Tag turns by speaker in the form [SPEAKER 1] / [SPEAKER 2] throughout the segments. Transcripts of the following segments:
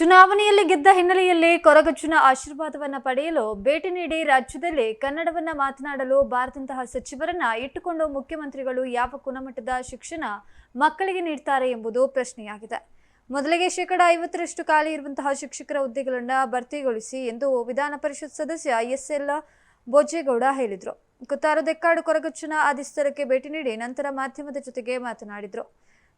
[SPEAKER 1] ಚುನಾವಣೆಯಲ್ಲಿ ಗೆದ್ದ ಹಿನ್ನೆಲೆಯಲ್ಲಿ ಕೊರಗಜ್ಜನ ಆಶೀರ್ವಾದವನ್ನ ಪಡೆಯಲು ಭೇಟಿ ನೀಡಿ ರಾಜ್ಯದಲ್ಲಿ ಕನ್ನಡವನ್ನ ಮಾತನಾಡಲು ಬಾರದಂತಹ ಸಚಿವರನ್ನ ಇಟ್ಟುಕೊಂಡು ಮುಖ್ಯಮಂತ್ರಿಗಳು ಯಾವ ಗುಣಮಟ್ಟದ ಶಿಕ್ಷಣ ಮಕ್ಕಳಿಗೆ ನೀಡ್ತಾರೆ ಎಂಬುದು ಪ್ರಶ್ನೆಯಾಗಿದೆ. ಮೊದಲಿಗೆ ಶೇಕಡ ಐವತ್ತರಷ್ಟು ಖಾಲಿ ಇರುವಂತಹ ಶಿಕ್ಷಕರ ಹುದ್ದೆಗಳನ್ನು ಭರ್ತಿಗೊಳಿಸಿ ಎಂದು ವಿಧಾನ ಪರಿಷತ್ ಸದಸ್ಯ ಎಸ್ ಎಲ್ ಬೋಜೇಗೌಡ ಹೇಳಿದರು. ಕುತ್ತಾರು ದೆಕ್ಕಾಡು ಕೊರಗಜ್ಜನ ಆದಿಸ್ತರಕ್ಕೆ ಭೇಟಿ ನೀಡಿ ನಂತರ ಮಾಧ್ಯಮದ ಜೊತೆಗೆ ಮಾತನಾಡಿದರು.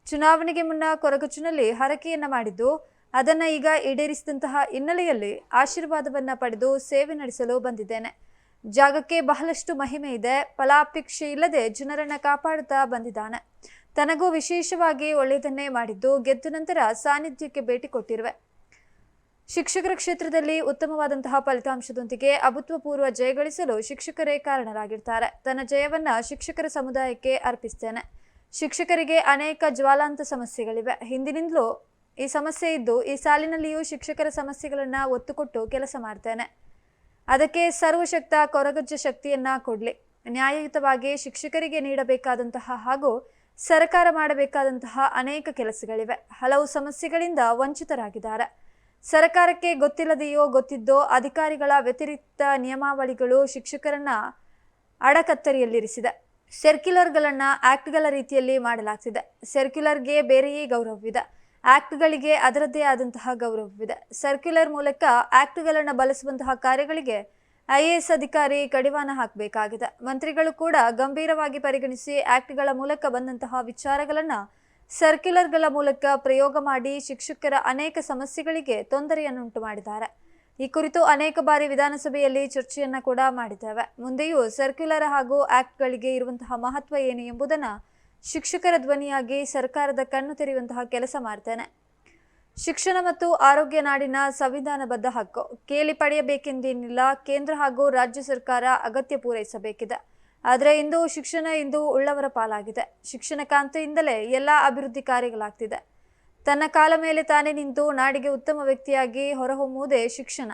[SPEAKER 1] ಚುನಾವಣೆಗೆ ಮುನ್ನ ಕೊರಗಚ್ಚುನಲ್ಲಿ ಹರಕೆಯನ್ನ ಮಾಡಿದ್ದು ಅದನ್ನ ಈಗ ಈಡೇರಿಸಿದಂತಹ ಹಿನ್ನೆಲೆಯಲ್ಲಿ ಆಶೀರ್ವಾದವನ್ನ ಪಡೆದು ಸೇವೆ ನಡೆಸಲು ಬಂದಿದ್ದೇನೆ. ಜಾಗಕ್ಕೆ ಬಹಳಷ್ಟು ಮಹಿಮೆ ಇದೆ. ಫಲಾಪೇಕ್ಷೆ ಇಲ್ಲದೆ ಜನರನ್ನ ಕಾಪಾಡುತ್ತಾ ಬಂದಿದ್ದಾನೆ. ತನಗೂ ವಿಶೇಷವಾಗಿ ಒಳ್ಳೆಯದನ್ನೇ ಮಾಡಿದ್ದು ಗೆದ್ದ ನಂತರ ಸಾನ್ನಿಧ್ಯಕ್ಕೆ ಭೇಟಿ ಕೊಟ್ಟಿರುವೆ. ಶಿಕ್ಷಕರ ಕ್ಷೇತ್ರದಲ್ಲಿ ಉತ್ತಮವಾದಂತಹ ಫಲಿತಾಂಶದೊಂದಿಗೆ ಅಭೂತಪೂರ್ವ ಜಯಗಳಿಸಲು ಶಿಕ್ಷಕರೇ ಕಾರಣರಾಗಿರ್ತಾರೆ. ತನ್ನ ಜಯವನ್ನ ಶಿಕ್ಷಕರ ಸಮುದಾಯಕ್ಕೆ ಅರ್ಪಿಸ್ತೇನೆ. ಶಿಕ್ಷಕರಿಗೆ ಅನೇಕ ಜ್ವಾಲಾಂತ ಸಮಸ್ಯೆಗಳಿವೆ. ಹಿಂದಿನಿಂದಲೂ ಈ ಸಮಸ್ಯೆ ಇದ್ದು ಈ ಸಾಲಿನಲ್ಲಿಯೂ ಶಿಕ್ಷಕರ ಸಮಸ್ಯೆಗಳನ್ನ ಒತ್ತು ಕೊಟ್ಟು ಕೆಲಸ ಮಾಡ್ತೇನೆ. ಅದಕ್ಕೆ ಸರ್ವಶಕ್ತ ಕೊರಗಜ್ಜ ಶಕ್ತಿಯನ್ನ ಕೊಡ್ಲಿ. ನ್ಯಾಯಯುತವಾಗಿ ಶಿಕ್ಷಕರಿಗೆ ನೀಡಬೇಕಾದಂತಹ ಹಾಗೂ ಸರ್ಕಾರ ಮಾಡಬೇಕಾದಂತಹ ಅನೇಕ ಕೆಲಸಗಳಿವೆ. ಹಲವು ಸಮಸ್ಯೆಗಳಿಂದ ವಂಚಿತರಾಗಿದ್ದಾರೆ. ಸರ್ಕಾರಕ್ಕೆ ಗೊತ್ತಿಲ್ಲದೆಯೋ ಗೊತ್ತಿದ್ದೋ ಅಧಿಕಾರಿಗಳ ವ್ಯತಿರಿಕ್ತ ನಿಯಮಾವಳಿಗಳು ಶಿಕ್ಷಕರನ್ನ ಅಡಕತ್ತರಿಯಲ್ಲಿರಿಸಿದೆ. ಸರ್ಕ್ಯುಲರ್ಗಳನ್ನು ಆಕ್ಟ್ಗಳ ರೀತಿಯಲ್ಲಿ ಮಾಡಲಾಗ್ತಿದೆ. ಸರ್ಕ್ಯುಲರ್ಗೆ ಬೇರೆಯೇ ಗೌರವವಿದೆ. ಆಕ್ಟ್ಗಳಿಗೆ ಅದರದ್ದೇ ಆದಂತಹ ಗೌರವವಿದೆ. ಸರ್ಕ್ಯುಲರ್ ಮೂಲಕ ಆಕ್ಟ್ಗಳನ್ನು ಬಳಸುವಂತಹ ಕಾರ್ಯಗಳಿಗೆ ಐ ಎ ಎಸ್ ಅಧಿಕಾರಿ ಕಡಿವಾಣ ಹಾಕಬೇಕಾಗಿದೆ. ಮಂತ್ರಿಗಳು ಕೂಡ ಗಂಭೀರವಾಗಿ ಪರಿಗಣಿಸಿ ಆಕ್ಟ್ಗಳ ಮೂಲಕ ಬಂದಂತಹ ವಿಚಾರಗಳನ್ನ ಸರ್ಕ್ಯುಲರ್ಗಳ ಮೂಲಕ ಪ್ರಯೋಗ ಮಾಡಿ ಶಿಕ್ಷಕರ ಅನೇಕ ಸಮಸ್ಯೆಗಳಿಗೆ ತೊಂದರೆಯನ್ನುಂಟು ಮಾಡಿದ್ದಾರೆ. ಈ ಕುರಿತು ಅನೇಕ ಬಾರಿ ವಿಧಾನಸಭೆಯಲ್ಲಿ ಚರ್ಚೆಯನ್ನ ಕೂಡ ಮಾಡಿದ್ದೇವೆ. ಮುಂದೆಯೂ ಸರ್ಕ್ಯುಲರ್ ಹಾಗೂ ಆಕ್ಟ್ಗಳಿಗೆ ಇರುವಂತಹ ಮಹತ್ವ ಏನು ಎಂಬುದನ್ನ ಶಿಕ್ಷಕರ ಧ್ವನಿಯಾಗಿ ಸರ್ಕಾರದ ಕಣ್ಣು ತೆರೆಯುವಂತಹ ಕೆಲಸ ಮಾಡ್ತೇನೆ. ಶಿಕ್ಷಣ ಮತ್ತು ಆರೋಗ್ಯ ನಾಡಿನ ಸಂವಿಧಾನಬದ್ಧ ಹಕ್ಕು. ಕೇಳಿ ಪಡೆಯಬೇಕೆಂದೇನಿಲ್ಲ, ಕೇಂದ್ರ ಹಾಗೂ ರಾಜ್ಯ ಸರ್ಕಾರ ಅಗತ್ಯ ಪೂರೈಸಬೇಕಿದೆ. ಆದರೆ ಇಂದು ಶಿಕ್ಷಣ ಇಂದು ಉಳ್ಳವರ ಪಾಲಾಗಿದೆ. ಶಿಕ್ಷಣ ಕಾಂತಿಯಿಂದಲೇ ಎಲ್ಲ ಅಭಿವೃದ್ಧಿ ಕಾರ್ಯಗಳಾಗ್ತಿದೆ. ತನ್ನ ಕಾಲ ಮೇಲೆ ತಾನೇ ನಿಂತು ನಾಡಿಗೆ ಉತ್ತಮ ವ್ಯಕ್ತಿಯಾಗಿ ಹೊರಹೊಮ್ಮುವುದೇ ಶಿಕ್ಷಣ.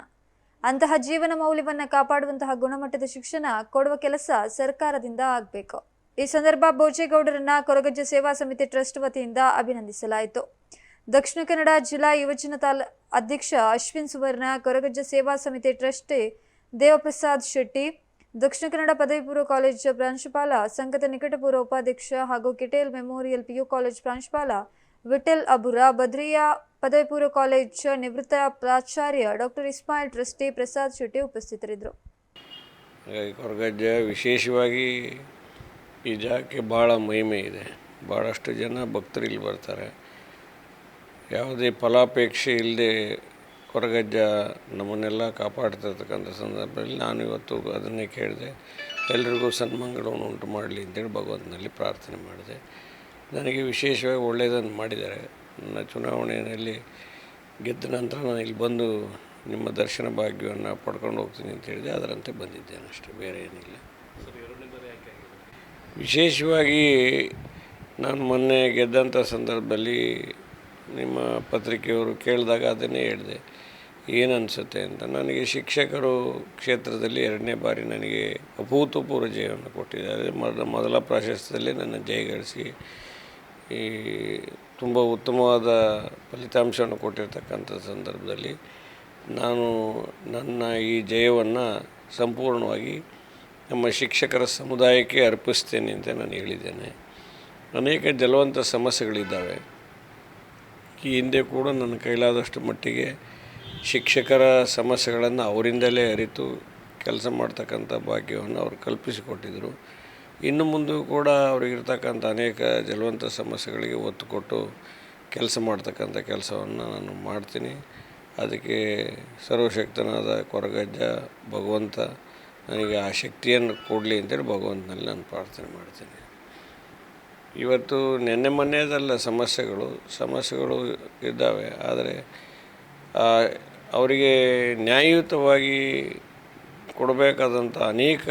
[SPEAKER 1] ಅಂತಹ ಜೀವನ ಮೌಲ್ಯವನ್ನ ಕಾಪಾಡುವಂತಹ ಗುಣಮಟ್ಟದ ಶಿಕ್ಷಣ ಕೊಡುವ ಕೆಲಸ ಸರ್ಕಾರದಿಂದ ಆಗಬೇಕು. ಈ ಸಂದರ್ಭ ಬೋಜೇಗೌಡರನ್ನ ಕೊರಗಜ್ಜ ಸೇವಾ ಸಮಿತಿ ಟ್ರಸ್ಟ್ ವತಿಯಿಂದ ಅಭಿನಂದಿಸಲಾಯಿತು. ದಕ್ಷಿಣ ಕನ್ನಡ ಜಿಲ್ಲಾ ಯುವಜನ ತಾಲ ಅಧ್ಯಕ್ಷ ಅಶ್ವಿನ್ ಸುವರ್ಣ, ಕೊರಗಜ್ಜ ಸೇವಾ ಸಮಿತಿ ಟ್ರಸ್ಟಿ ದೇವಪ್ರಸಾದ್ ಶೆಟ್ಟಿ, ದಕ್ಷಿಣ ಕನ್ನಡ ಪದವಿ ಪೂರ್ವ ಕಾಲೇಜ್ ಪ್ರಾಂಶುಪಾಲ, ಸಂಘದ ನಿಕಟಪೂರ್ವ ಉಪಾಧ್ಯಕ್ಷ ಹಾಗೂ ಕಿಟೇಲ್ ಮೆಮೋರಿಯಲ್ ಪಿಯು ಕಾಲೇಜ್ ಪ್ರಾಂಶುಪಾಲ ವಿಠಲ್ ಅಬುರ ಬದ್ರಿಯಾ ಪದವಿ ಪೂರ್ವ ಕಾಲೇಜ್ ನಿವೃತ್ತ ಪ್ರಾಚಾರ್ಯ ಡಾಕ್ಟರ್ ಇಸ್ಮಾಯಿಲ್ ಟ್ರಸ್ಟಿ ಪ್ರಸಾದ್ ಶೆಟ್ಟಿ ಉಪಸ್ಥಿತರಿದ್ದರು.
[SPEAKER 2] ವಿಶೇಷವಾಗಿ ಈ ಜಾಗಕ್ಕೆ ಭಾಳ ಮಹಿಮೆ ಇದೆ. ಭಾಳಷ್ಟು ಜನ ಭಕ್ತರು ಇಲ್ಲಿ ಬರ್ತಾರೆ. ಯಾವುದೇ ಫಲಾಪೇಕ್ಷೆ ಇಲ್ಲದೆ ಕೊರಗಜ್ಜ ನಮ್ಮನ್ನೆಲ್ಲ ಕಾಪಾಡ್ತಿರ್ತಕ್ಕಂಥ ಸಂದರ್ಭದಲ್ಲಿ ನಾನು ಇವತ್ತು ಅದನ್ನೇ ಕೇಳಿದೆ. ಎಲ್ರಿಗೂ ಸನ್ಮಂಗಳವನ್ನು ಉಂಟು ಮಾಡಲಿ ಅಂತೇಳಿ ಭಗವಂತನಲ್ಲಿ ಪ್ರಾರ್ಥನೆ ಮಾಡಿದೆ. ನನಗೆ ವಿಶೇಷವಾಗಿ ಒಳ್ಳೆಯದನ್ನು ಮಾಡಿದ್ದಾರೆ. ನನ್ನ ಚುನಾವಣೆಯಲ್ಲಿ ಗೆದ್ದ ನಂತರ ನಾನು ಇಲ್ಲಿ ಬಂದು ನಿಮ್ಮ ದರ್ಶನ ಭಾಗ್ಯವನ್ನು ಪಡ್ಕೊಂಡು ಹೋಗ್ತೀನಿ ಅಂತ ಹೇಳಿದೆ. ಅದರಂತೆ ಬಂದಿದ್ದೇನೆ ಅಷ್ಟೇ ಬೇರೆ ಏನಿಲ್ಲ. ವಿಶೇಷವಾಗಿ ನಾನು ಮೊನ್ನೆ ಗೆದ್ದಂಥ ಸಂದರ್ಭದಲ್ಲಿ ನಿಮ್ಮ ಪತ್ರಿಕೆಯವರು ಕೇಳಿದಾಗ ಅದನ್ನೇ ಹೇಳಿದೆ. ಏನನ್ಸುತ್ತೆ ಅಂತ. ನನಗೆ ಶಿಕ್ಷಕರು ಕ್ಷೇತ್ರದಲ್ಲಿ ಎರಡನೇ ಬಾರಿ ನನಗೆ ಅಭೂತಪೂರ್ವ ಜಯವನ್ನು ಕೊಟ್ಟಿದ್ದಾರೆ. ಮೊದಲ ಮೊದಲ ಪ್ರಾಶಸ್ತ್ಯದಲ್ಲಿ ನನ್ನ ಜಯಗಳಿಸಿ ಈ ತುಂಬ ಉತ್ತಮವಾದ ಫಲಿತಾಂಶವನ್ನು ಕೊಟ್ಟಿರ್ತಕ್ಕಂಥ ಸಂದರ್ಭದಲ್ಲಿ ನಾನು ನನ್ನ ಈ ಜಯವನ್ನು ಸಂಪೂರ್ಣವಾಗಿ ನಮ್ಮ ಶಿಕ್ಷಕರ ಸಮುದಾಯಕ್ಕೆ ಅರ್ಪಿಸ್ತೇನೆ ಅಂತ ನಾನು ಹೇಳಿದ್ದೇನೆ. ಅನೇಕ ಜಲವಂತ ಸಮಸ್ಯೆಗಳಿದ್ದಾವೆ. ಈ ಹಿಂದೆ ಕೂಡ ನನ್ನ ಕೈಲಾದಷ್ಟು ಮಟ್ಟಿಗೆ ಶಿಕ್ಷಕರ ಸಮಸ್ಯೆಗಳನ್ನು ಅವರಿಂದಲೇ ಅರಿತು ಕೆಲಸ ಮಾಡ್ತಕ್ಕಂಥ ಭಾಗ್ಯವನ್ನು ಅವರು ಕಲ್ಪಿಸಿಕೊಟ್ಟಿದ್ದರು ಇನ್ನು ಮುಂದೆ ಕೂಡ ಅವರಿಗಿರ್ತಕ್ಕಂಥ ಅನೇಕ ಜಲವಂತ ಸಮಸ್ಯೆಗಳಿಗೆ ಒತ್ತು ಕೊಟ್ಟು ಕೆಲಸ ಮಾಡ್ತಕ್ಕಂಥ ಕೆಲಸವನ್ನು ನಾನು ಮಾಡ್ತೀನಿ. ಅದಕ್ಕೆ ಸರ್ವಶಕ್ತನಾದ ಕೊರಗಜ್ಜ ಭಗವಂತ ನನಗೆ ಆ ಶಕ್ತಿಯನ್ನು ಕೊಡಲಿ ಅಂತೇಳಿ ಭಗವಂತನಲ್ಲಿ ನಾನು ಪ್ರಾರ್ಥನೆ ಮಾಡ್ತೀನಿ. ಇವತ್ತು ನೆನ್ನೆ ಮೊನ್ನೆದಲ್ಲ ಸಮಸ್ಯೆಗಳು ಸಮಸ್ಯೆಗಳು ಇದ್ದಾವೆ. ಆದರೆ ಅವರಿಗೆ ನ್ಯಾಯಯುತವಾಗಿ ಕೊಡಬೇಕಾದಂಥ ಅನೇಕ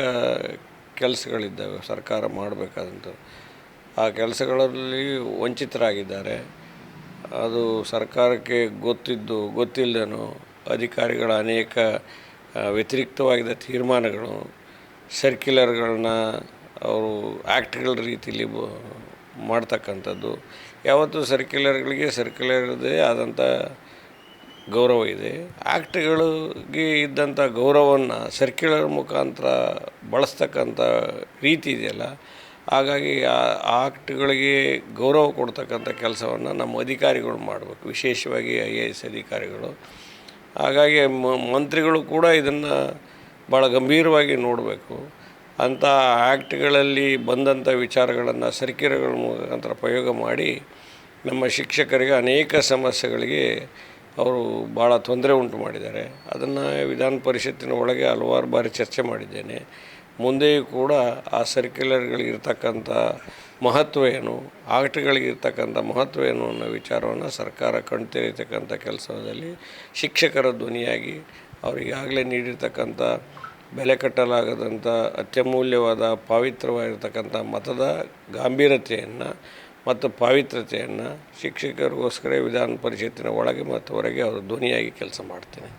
[SPEAKER 2] ಕೆಲಸಗಳಿದ್ದಾವೆ, ಸರ್ಕಾರ ಮಾಡಬೇಕಾದಂಥ ಆ ಕೆಲಸಗಳಲ್ಲಿ ವಂಚಿತರಾಗಿದ್ದಾರೆ. ಅದು ಸರ್ಕಾರಕ್ಕೆ ಗೊತ್ತಿದ್ದು, ಗೊತ್ತಿಲ್ಲದೇನೋ ಅಧಿಕಾರಿಗಳ ಅನೇಕ ವ್ಯತಿರಿಕ್ತವಾಗಿದ್ದ ತೀರ್ಮಾನಗಳು ಸರ್ಕ್ಯುಲರ್ಗಳನ್ನ ಅವರು ಆ್ಯಕ್ಟ್ಗಳ ರೀತಿಯಲ್ಲಿ ಮಾಡ್ತಕ್ಕಂಥದ್ದು. ಯಾವತ್ತೂ ಸರ್ಕ್ಯುಲರ್ಗಳಿಗೆ ಸರ್ಕ್ಯುಲರ್ದೇ ಆದಂಥ ಗೌರವ ಇದೆ. ಆ್ಯಕ್ಟ್ಗಳಿಗೆ ಇದ್ದಂಥ ಗೌರವವನ್ನು ಸರ್ಕ್ಯುಲರ್ ಮುಖಾಂತರ ಬಳಸ್ತಕ್ಕಂಥ ರೀತಿ ಇದೆಯಲ್ಲ, ಹಾಗಾಗಿ ಆ ಆಕ್ಟ್ಗಳಿಗೆ ಗೌರವ ಕೊಡ್ತಕ್ಕಂಥ ಕೆಲಸವನ್ನು ನಮ್ಮ ಅಧಿಕಾರಿಗಳು ಮಾಡಬೇಕು. ವಿಶೇಷವಾಗಿ ಐ ಎ ಎಸ್ ಅಧಿಕಾರಿಗಳು. ಹಾಗಾಗಿ ಮಂತ್ರಿಗಳು ಕೂಡ ಇದನ್ನು ಭಾಳ ಗಂಭೀರವಾಗಿ ನೋಡಬೇಕು. ಅಂಥ ಆ್ಯಕ್ಟ್ಗಳಲ್ಲಿ ಬಂದಂಥ ವಿಚಾರಗಳನ್ನು ಸರ್ಕಿರಗಳ ಮುಖಾಂತರ ಪ್ರಯೋಗ ಮಾಡಿ ನಮ್ಮ ಶಿಕ್ಷಕರಿಗೆ ಅನೇಕ ಸಮಸ್ಯೆಗಳಿಗೆ ಅವರು ಭಾಳ ತೊಂದರೆ ಉಂಟು ಮಾಡಿದ್ದಾರೆ. ಅದನ್ನು ವಿಧಾನ ಪರಿಷತ್ತಿನ ಒಳಗೆ ಹಲವಾರು ಬಾರಿ ಚರ್ಚೆ ಮಾಡಿದ್ದೇನೆ. ಮುಂದೆಯೂ ಕೂಡ ಆ ಸರ್ಕ್ಯುಲರ್ಗಳಿರ್ತಕ್ಕಂಥ ಮಹತ್ವ ಏನು? ಆಟಗಳಿಗಿರ್ತಕ್ಕಂಥ ಮಹತ್ವ ಏನು ಅನ್ನೋ ವಿಚಾರವನ್ನು ಸರ್ಕಾರ ಕಣ್ತೆರೀತಕ್ಕಂಥ ಕೆಲಸದಲ್ಲಿ ಶಿಕ್ಷಕರ ಧ್ವನಿಯಾಗಿ ಅವರಿಗಾಗಲೇ ನೀಡಿರ್ತಕ್ಕಂಥ, ಬೆಲೆ ಕಟ್ಟಲಾಗದಂಥ, ಅತ್ಯಮೂಲ್ಯವಾದ, ಪಾವಿತ್ರವಾಗಿರ್ತಕ್ಕಂಥ ಮತದ ಗಾಂಭೀರತೆಯನ್ನು ಮತ್ತು ಪಾವಿತ್ರತೆಯನ್ನು ಶಿಕ್ಷಕರಿಗೋಸ್ಕರ ವಿಧಾನ ಪರಿಷತ್ತಿನ ಒಳಗೆ ಮತ್ತು ಹೊರಗೆ ಅವರು ಧ್ವನಿಯಾಗಿ ಕೆಲಸ ಮಾಡ್ತೇನೆ.